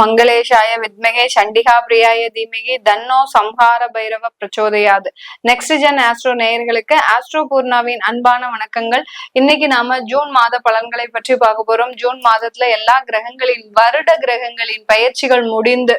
மங்களேஷாய வித்மகே சண்டிகா பிரியாய தீமகி தன்னோ சம்ஹார பைரவ பிரச்சோதையாது. நெக்ஸ்ட் ஜென் ஆஸ்ட்ரோ நேயர்களுக்கு ஆஸ்ட்ரோ பூர்ணாவின் அன்பான வணக்கங்கள். இன்னைக்கு நாம ஜூன் மாத பலன்களை பற்றி பார்க்க போறோம். ஜூன் மாதத்துல எல்லா கிரகங்களின் வருட கிரகங்களின் பயிற்சிகள் முடிந்து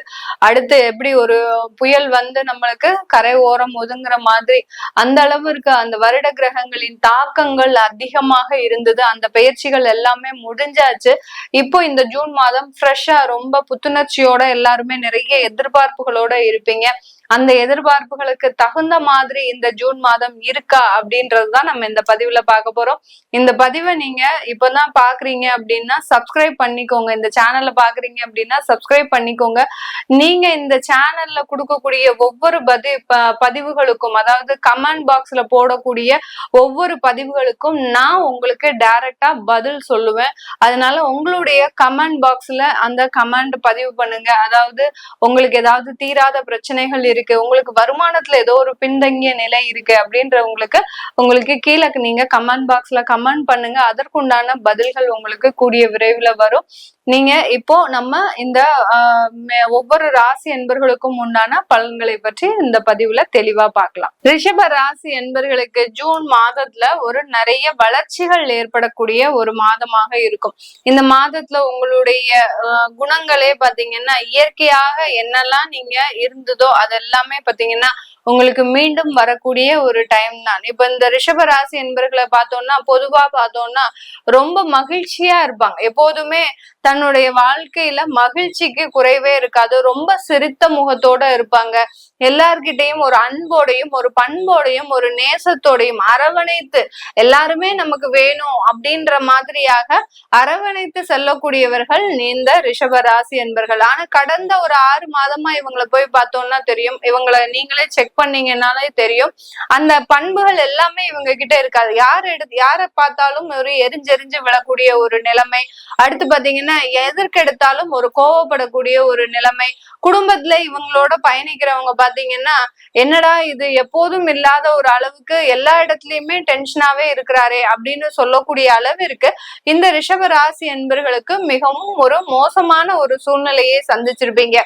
அடுத்து எப்படி ஒரு புயல் வந்து நம்மளுக்கு கரை ஓரம் ஒதுங்குற மாதிரி அந்த அளவிற்கு அந்த வருட கிரகங்களின் தாக்கங்கள் அதிகமாக இருந்தது. அந்த பயிற்சிகள் எல்லாமே முடிஞ்சாச்சு. இப்போ இந்த ஜூன் மாதம் ஃப்ரெஷ்ஷா ரொம்ப புத்துணர்ச்சியோட எல்லாருமே நிறைய எதிர்பார்ப்புகளோட இருப்பீங்க. அந்த எதிர்பார்ப்புகளுக்கு தகுந்த மாதிரி இந்த ஜூன் மாதம் இருக்கா அப்படின்றதுதான் நம்ம இந்த பதிவுல பார்க்க போறோம். இந்த பதிவை நீங்க இப்பதான் பாக்குறீங்க அப்படின்னா சப்ஸ்கிரைப் பண்ணிக்கோங்க. இந்த சேனல்ல பாக்குறீங்க அப்படின்னா சப்ஸ்கிரைப் பண்ணிக்கோங்க. நீங்க இந்த சேனல்ல கொடுக்கக்கூடிய ஒவ்வொரு பதி ப- பதிவுகளுக்கும் அதாவது கமெண்ட் பாக்ஸ்ல போடக்கூடிய ஒவ்வொரு பதிவுகளுக்கும் நான் உங்களுக்கு டைரக்டா பதில் சொல்லுவேன். அதனால உங்களுடைய கமெண்ட் பாக்ஸ்ல அந்த கமெண்ட் பதிவு பண்ணுங்க. அதாவது உங்களுக்கு ஏதாவது தீராத பிரச்சனைகள் இருக்கு உங்களுக்கு வருமானத்துல ஏதோ ஒரு பின்தங்கிய நிலை இருக்கு அப்படின்றவங்களுக்கு உங்களுக்கு கீழே நீங்க கமெண்ட் பாக்ஸ்ல கமெண்ட் பண்ணுங்க. அதற்குண்டான பதில்கள் உங்களுக்கு கூடிய விரைவில் வரும். நீங்க இப்போ நம்ம இந்த ஆஹ், ஒவ்வொரு ராசி என்பர்களுக்கும் உண்டான பலன்களை பற்றி இந்த பதிவுல தெளிவா பார்க்கலாம். ரிஷப ராசி என்பர்களுக்கு ஜூன் மாதத்துல ஒரு நிறைய வளர்ச்சிகள் ஏற்படக்கூடிய ஒரு மாதமாக இருக்கும். இந்த மாதத்துல உங்களுடைய குணங்களே பாத்தீங்கன்னா இயற்கையாக என்னெல்லாம் நீங்க இருந்ததோ அதெல்லாம் பாத்தீங்கன்னா உங்களுக்கு மீண்டும் வரக்கூடிய ஒரு டைம் தான். இப்ப இந்த ரிஷப ராசி என்பர்களை பார்த்தோம்னா பொதுவா பார்த்தோம்னா ரொம்ப மகிழ்ச்சியா இருப்பாங்க. எப்போதுமே தன்னுடைய வாழ்க்கையில மகிழ்ச்சிக்கு குறைவே இருக்காது. ரொம்ப சிரித்த முகத்தோட இருப்பாங்க. எல்லார்கிட்டையும் ஒரு அன்போடையும் ஒரு பண்போடையும் ஒரு நேசத்தோடையும் அரவணைத்து எல்லாருமே நமக்கு வேணும் அப்படின்ற மாதிரியாக அரவணைத்து செல்லக்கூடியவர்கள் இந்த ரிஷப ராசி என்பர்கள் ஆனா கடந்த ஒரு ஆறு மாதமா இவங்களை போய் பார்த்தோம்னா தெரியும். இவங்களை நீங்களே செக் பண்ணீங்கன்னாலே தெரியும். அந்த பண்புகள் எல்லாமே இவங்க கிட்ட இருக்காது. யார் எடுத்து யாரை பார்த்தாலும் ஒரு எரிஞ்செரிஞ்சு விழக்கூடிய ஒரு நிலைமை. அடுத்து பாத்தீங்கன்னா எதற்கெடுத்தாலும் ஒரு கோவப்படக்கூடிய ஒரு நிலைமை. குடும்பத்துல இவங்களோட பயணிக்கிறவங்க பாத்தீங்கன்னா என்னடா இது? எப்போதும் இல்லாத ஒரு அளவுக்கு எல்லா இடத்துலயுமே டென்ஷனாவே இருக்கிறாரே அப்படின்னு சொல்லக்கூடிய அளவிற்கு இந்த ரிஷப ராசி என்பர்களுக்கு மிகவும் ஒரு மோசமான ஒரு சூழ்நிலையை சந்திச்சிருப்பீங்க.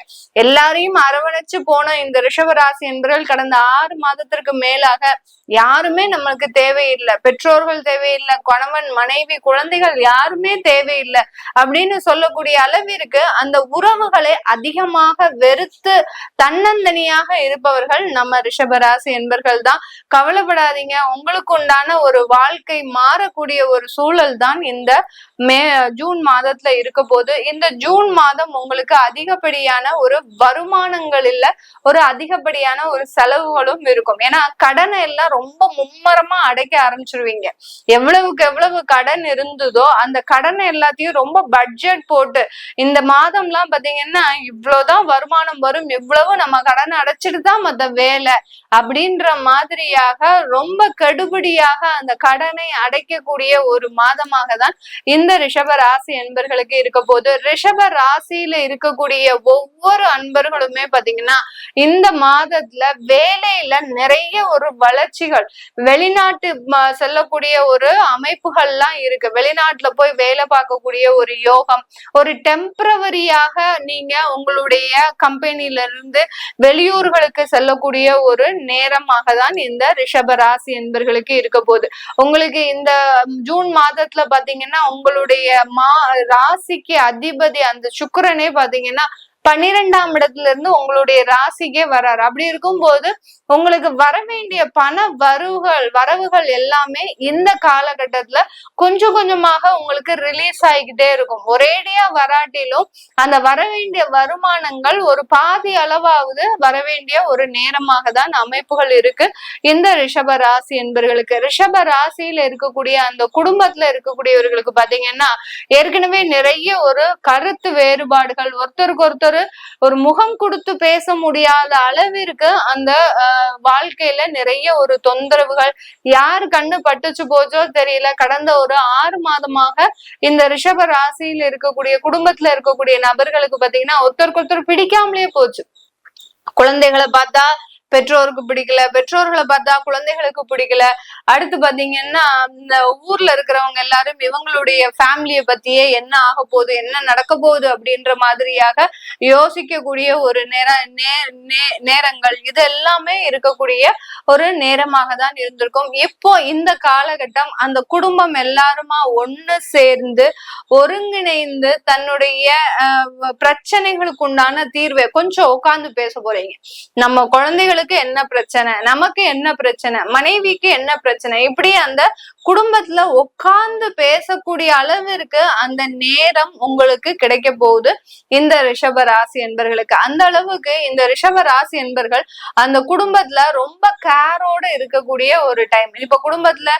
எல்லாரையும் அரவணைச்சு போன இந்த ரிஷப ராசி என்பர்கள் கடந்த ஆறு மாதத்திற்கு மேலாக யாருமே நம்மளுக்கு தேவையில்லை. பெற்றோர்கள் தேவையில்லை கணவன் மனைவி குழந்தைகள் யாருமே தேவையில்லை அப்படின்னு சொல்லக்கூடிய அளவிற்கு அந்த உறவுகளை அதிகமாக வெறுத்து தன்னந்தனியாக இருப்பவர்கள் நம்ம ரிஷபராசி என்பர்கள் தான். கவலைப்படாதீங்க. உங்களுக்கு உண்டான ஒரு வாழ்க்கை மாறக்கூடிய ஒரு சூழல் தான் இந்த மே ஜூன் மாதத்துல இருக்க போது. இந்த ஜூன் மாதம் உங்களுக்கு அதிகப்படியான ஒரு வருமானங்கள் இல்ல ஒரு அதிகப்படியான ஒரு செலவுகளும் இருக்கும். ஏன்னா கடனை எல்லாம் ரொம்ப மும்மரமா அடைக்க ஆரம்பிச்சிருவீங்க. எவ்வளவுக்கு எவ்வளவு கடன் இருந்ததோ அந்த கடனை எல்லாத்தையும் ரொம்ப பட்ஜெட் போட்டு இந்த மாதம்லாம் பாத்தீங்கன்னா இவ்வளவுதான் வருமானம் வரும் இவ்வளவு நம்ம கடனை அடைச்சிட்டு தான் மத்த வேலை அப்படின்ற மாதிரியாக ரொம்ப கெடுபடியாக அந்த கடனை அடைக்கக்கூடிய ஒரு மாதமாக தான் இந்த ரிஷப ராசி என்பர்களுக்கு இருக்க போது ரிஷப ராசியில இருக்கக்கூடிய ஒவ்வொரு அன்பர்களுமே பாத்தீங்கன்னா இந்த மாதத்துல மேடையில நிறைய ஒரு வளர்ச்சிகள். வெளிநாட்டு செல்லக்கூடிய ஒரு அமைப்புகள்லாம் இருக்கு. வெளிநாட்டுல போய் வேலை பார்க்கக்கூடிய ஒரு யோகம் ஒரு டெம்பரவரியாக நீங்க உங்களுடைய கம்பெனில இருந்து வெளியூர்களுக்கு செல்லக்கூடிய ஒரு நேரமாக தான் இந்த ரிஷப ராசி என்பர்களுக்கு இருக்க போகுது. உங்களுக்கு இந்த ஜூன் மாதத்துல பாத்தீங்கன்னா உங்களுடைய மா ராசிக்கு அதிபதி அந்த சுக்கரனே பாத்தீங்கன்னா பன்னிரெண்டாம் இடத்துல இருந்து உங்களுடைய ராசிக்கே வராரு. அப்படி இருக்கும்போது உங்களுக்கு வர வேண்டிய பண வரவுகள் வரவுகள் எல்லாமே இந்த காலகட்டத்துல கொஞ்சம் கொஞ்சமாக உங்களுக்கு ரிலீஸ் ஆகிக்கிட்டே இருக்கும். ஒரேடியா வராட்டிலும் அந்த வர வேண்டிய வருமானங்கள் ஒரு பாதி அளவாவது வர வேண்டிய ஒரு நேரமாக தான் அமைப்புகள் இருக்கு. இந்த ரிஷப ராசி என்பவர்களுக்கு ரிஷப ராசியில இருக்கக்கூடிய அந்த குடும்பத்துல இருக்கக்கூடியவர்களுக்கு பாத்தீங்கன்னா ஏற்கனவே நிறைய ஒரு கருத்து வேறுபாடுகள் ஒருத்தருக்கு ஒருத்தர் ஒரு முகம் கொடுத்து பேச முடியாத அளவிற்கு அந்த வாழ்க்கையில நிறைய ஒரு தொந்தரவுகள் யார் கண்ணு பட்டுச்சு போச்சோ தெரியல. கடந்த ஒரு ஆறு மாதமாக இந்த ரிஷப ராசியில இருக்கக்கூடிய குடும்பத்துல இருக்கக்கூடிய நபர்களுக்கு பாத்தீங்கன்னா ஒருத்தருக்கு ஒருத்தர் பிடிக்காமலே போச்சு. குழந்தைகளை பார்த்தா பெற்றோருக்கு பிடிக்கல பெற்றோர்களை பார்த்தா குழந்தைகளுக்கு பிடிக்கல. அடுத்து பாத்தீங்கன்னா இந்த ஊர்ல இருக்கிறவங்க எல்லாரும் இவங்களுடைய ஃபேமிலிய பத்தியே என்ன ஆக போகுது என்ன நடக்க போகுது அப்படின்ற மாதிரியாக யோசிக்கக்கூடிய ஒரு நேர நேரங்கள் இது எல்லாமே இருக்கக்கூடிய ஒரு நேரமாக தான் இருந்திருக்கும். இப்போ இந்த காலகட்டம் அந்த குடும்பம் எல்லாருமா ஒண்ணு சேர்ந்து ஒருங்கிணைந்து தன்னுடைய பிரச்சனைகளுக்கு உண்டான தீர்வை கொஞ்சம் உட்கார்ந்து பேச போறீங்க. நம்ம குழந்தைகள் அவங்களுக்கு என்ன பிரச்சனை? நமக்கு என்ன பிரச்சனை? மனைவிக்கு என்ன பிரச்சனை? இப்படி அந்த குடும்பத்துல உட்கார்ந்து பேசக்கூடிய அளவிற்கு அந்த நேரம் உங்களுக்கு கிடைக்க போகுது. இந்த ரிஷப ராசி என்பர்களுக்கு. அந்த அளவுக்கு இந்த ரிஷப ராசி என்பர்கள் அந்த குடும்பத்துல ரொம்ப கேரோட இருக்கக்கூடிய ஒரு டைம் இப்ப குடும்பத்துல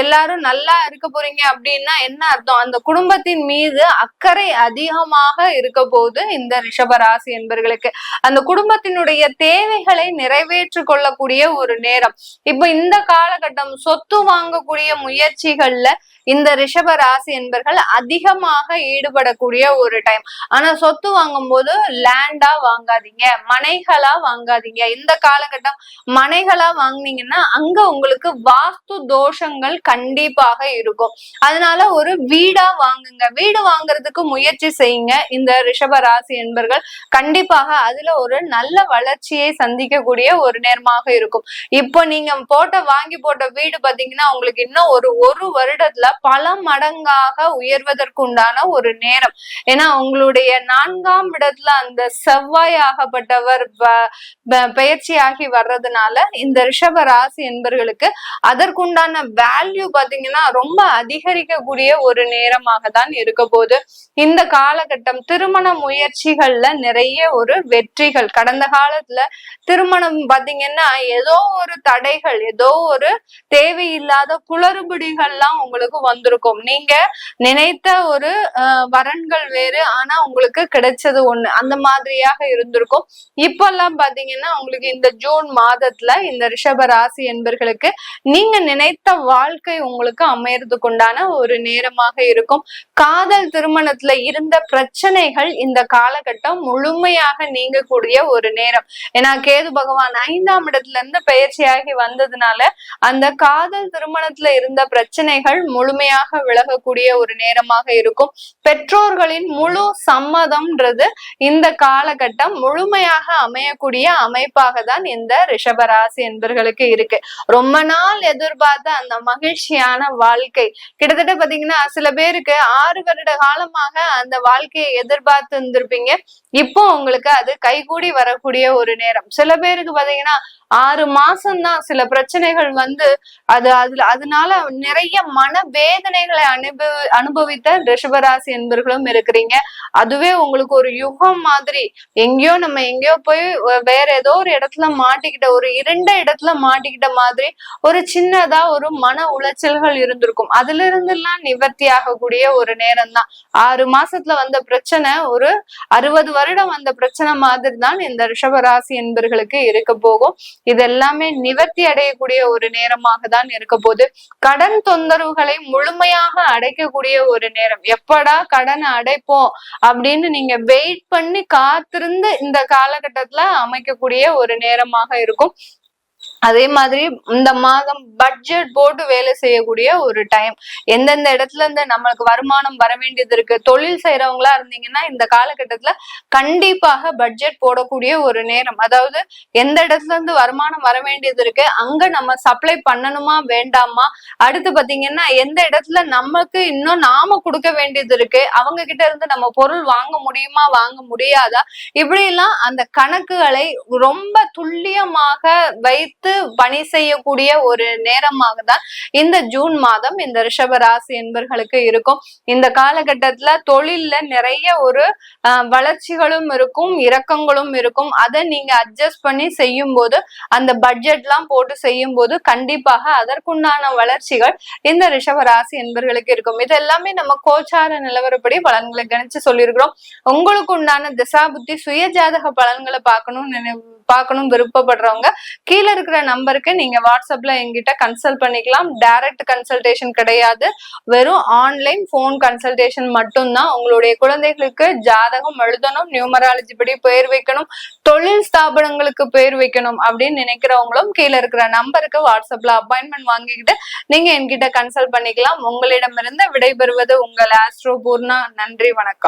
எல்லாரும் நல்லா இருக்க போறீங்க அப்படின்னா என்ன அர்த்தம்? அந்த குடும்பத்தின் மீது அக்கறை அதிகமாக இருக்க போகுது இந்த ரிஷப ராசி என்பர்களுக்கு. அந்த குடும்பத்தினுடைய தேவைகளை நிறைவு நிறைவேற்று கொள்ளக்கூடிய ஒரு நேரம். இப்ப இந்த காலகட்டம் சொத்து வாங்கக்கூடிய முயற்சிகள்ல இந்த ரிஷப ராசி என்பர்கள் அதிகமாக ஈடுபடக்கூடிய ஒரு டைம் ஆனா சொத்து வாங்கும் போது லேண்டா வாங்காதீங்க மனைகளா வாங்காதீங்க. இந்த காலகட்டம் மனைகளா வாங்கினீங்கன்னா அங்க உங்களுக்கு வாஸ்து தோஷங்கள் கண்டிப்பாக இருக்கும். அதனால ஒரு வீடா வாங்குங்க. வீடு வாங்குறதுக்கு முயற்சி செய்யுங்க. இந்த ரிஷப ராசி என்பர்கள் கண்டிப்பாக அதுல ஒரு நல்ல வளர்ச்சியை சந்திக்கக்கூடிய ஒரு நேரமாக இருக்கும். இப்போ நீங்க போட்ட வாங்கி போட்ட வீடு பாத்தீங்கன்னா உங்களுக்கு இன்னும் ஒரு ஒரு வருடத்துல பல மடங்காக உயர்வதற்கு உண்டான ஒரு நேரம். ஏன்னா உங்களுடைய நான்காம் இடத்துல அந்த செவ்வாய் ஆகப்பட்டவர் பயிற்சியாகி வர்றதுனால இந்த ரிஷப ராசி என்பர்களுக்கு அதற்குண்டான வேல்யூ பாத்தீங்கன்னா ரொம்ப அதிகரிக்கக்கூடிய ஒரு நேரமாக தான் இருக்க போது இந்த காலகட்டம் திருமண முயற்சிகள்ல நிறைய ஒரு வெற்றிகள். கடந்த காலத்துல திருமணம் பாத்தீங்கன்னா ஏதோ ஒரு தடைகள் ஏதோ ஒரு தேவையில்லாத குளறுபடிகள்லாம் உங்களுக்கு வந்திருக்கும். நீங்க நினைத்த ஒரு வரன்கள் வேறு ஆனா உங்களுக்கு கிடைச்சது ஒண்ணு. அந்த மாதிரியாக இருந்திருக்கும். இப்பெல்லாம் பாத்தீங்கன்னா உங்களுக்கு இந்த ஜூன் மாதத்துல இந்த ரிஷப ராசி என்பர்களுக்கு நீங்க நினைத்த வாழ்க்கை உங்களுக்கு அமையறதுக்கு உண்டான ஒரு நேரமாக இருக்கும். காதல் திருமணத்துல இருந்த பிரச்சனைகள் இந்த காலகட்டம் முழுமையாக நீங்கக்கூடிய ஒரு நேரம். ஏன்னா கேது பகவான் ஐந்தாம் இடத்துல இருந்து பயிற்சியாகி வந்ததுனால அந்த காதல் திருமணத்துல இருந்த பிரச்சனைகள் முழுமையாக விலகக்கூடிய ஒரு நேரமாக இருக்கும். பெற்றோர்களின் முழு சம்மதம்ன்றது இந்த காலகட்டம் முழுமையாக அமையக்கூடிய அமைப்பாக தான் இந்த ரிஷபராசி என்பர்களுக்கு இருக்கு. ரொம்ப நாள் எதிர்பார்த்த அந்த மகிழ்ச்சியான வாழ்க்கை. கிட்டத்தட்ட பாத்தீங்கன்னா சில பேருக்கு ஆறு வருட காலமாக அந்த வாழ்க்கையை எதிர்பார்த்து இருந்திருப்பீங்க இப்போ உங்களுக்கு அது கைகூடி வரக்கூடிய ஒரு நேரம். சில பேருக்கு பாத்தீங்கன்னா ஆறு மாசம்தான் சில பிரச்சனைகள் வந்து அது அதுல அதனால நிறைய மன வேதனைகளை அனுபவி அனுபவித்த ரிஷபராசி என்பர்களும் இருக்கிறீங்க. அதுவே உங்களுக்கு ஒரு யுகம் மாதிரி. எங்கேயோ நம்ம எங்கேயோ போய் வேற ஏதோ ஒரு இடத்துல மாட்டிக்கிட்ட ஒரு இரண்ட இடத்துல மாட்டிக்கிட்ட மாதிரி ஒரு சின்னதா ஒரு மன உளைச்சல்கள் இருந்திருக்கும். அதுல இருந்து எல்லாம் நிவர்த்தி ஆகக்கூடிய ஒரு நேரம் தான் ஆறு மாசத்துல வந்த பிரச்சனை ஒரு அறுபது வருடம் வந்த பிரச்சனை மாதிரி தான் இந்த ரிஷபராசி என்பர்களுக்கு இருக்க போகும். இது எல்லாமே நிவர்த்தி அடையக்கூடிய ஒரு நேரமாக தான் இருக்க போது கடன் தொந்தரவுகளை முழுமையாக அடைக்கக்கூடிய ஒரு நேரம். எப்படா கடனை அடைப்போம் அப்படின்னு நீங்க வெயிட் பண்ணி காத்திருந்து இந்த காலகட்டத்துல அமைக்கக்கூடிய ஒரு நேரமாக இருக்கும். அதே மாதிரி இந்த மாதம் பட்ஜெட் போட்டு வேலை செய்யக்கூடிய ஒரு டைம் எந்தெந்த இடத்துல இருந்து நம்மளுக்கு வருமானம் வர வேண்டியது இருக்கு? தொழில் செய்யறவங்களா இருந்தீங்கன்னா இந்த காலகட்டத்துல கண்டிப்பாக பட்ஜெட் போடக்கூடிய ஒரு நேரம். அதாவது எந்த இடத்துல இருந்து வருமானம் வர வேண்டியது இருக்கு? அங்க நம்ம சப்ளை பண்ணணுமா வேண்டாமா? அடுத்து பாத்தீங்கன்னா எந்த இடத்துல நமக்கு இன்னும் நாம கொடுக்க வேண்டியது இருக்கு? அவங்க கிட்ட இருந்து நம்ம பொருள் வாங்க முடியுமா வாங்க முடியாதா? இப்படி எல்லாம் அந்த கணக்குகளை ரொம்ப துல்லியமாக வைத்து பணி செய்யக்கூடிய ஒரு நேரமாக தான் இந்த ஜூன் மாதம் இந்த ரிஷப ராசி என்பர்களுக்கு இருக்கும். இந்த காலகட்டத்துல தொழில்ல நிறைய ஒரு வளர்ச்சிகளும் இருக்கும் இறக்கங்களும் இருக்கும். அதை நீங்க அட்ஜஸ்ட் பண்ணி செய்யும் போது அந்த பட்ஜெட்லாம் போட்டு செய்யும் போது கண்டிப்பாக அதற்குண்டான வளர்ச்சிகள் இந்த ரிஷப ராசி என்பர்களுக்கு இருக்கும். இது எல்லாமே நம்ம கோச்சார நிலவரப்படி பலன்களை கணிச்சு சொல்லியிருக்கிறோம். உங்களுக்கு உண்டான திசா புத்தி சுய ஜாதக பலன்களை பார்க்கணும் பார்க்கணும் பண்ணணும் விருப்பப்படுறவங்க கீழே இருக்கிற நம்பருக்கு நீங்க வாட்ஸ்அப்ல எங்கிட்ட கன்சல்ட் பண்ணிக்கலாம். டைரக்ட் கன்சல்டேஷன் கிடையாது. வெறும் ஆன்லைன் ஃபோன் கன்சல்டேஷன் மட்டும்தான். உங்களுடைய குழந்தைகளுக்கு ஜாதகம் எழுதணும் நியூமராலஜி படி பெயர் வைக்கணும் தொழில் ஸ்தாபனங்களுக்கு பெயர் வைக்கணும் அப்படின்னு நினைக்கிறவங்களும் கீழே இருக்கிற நம்பருக்கு வாட்ஸ்அப்ல அப்பாயின்மெண்ட் வாங்கிக்கிட்டு நீங்க என்கிட்ட கன்சல்ட் பண்ணிக்கலாம். உங்களிடமிருந்து விடைபெறுவது உங்கள் ஆஸ்ட்ரோ பூர்ணா நன்றி வணக்கம்.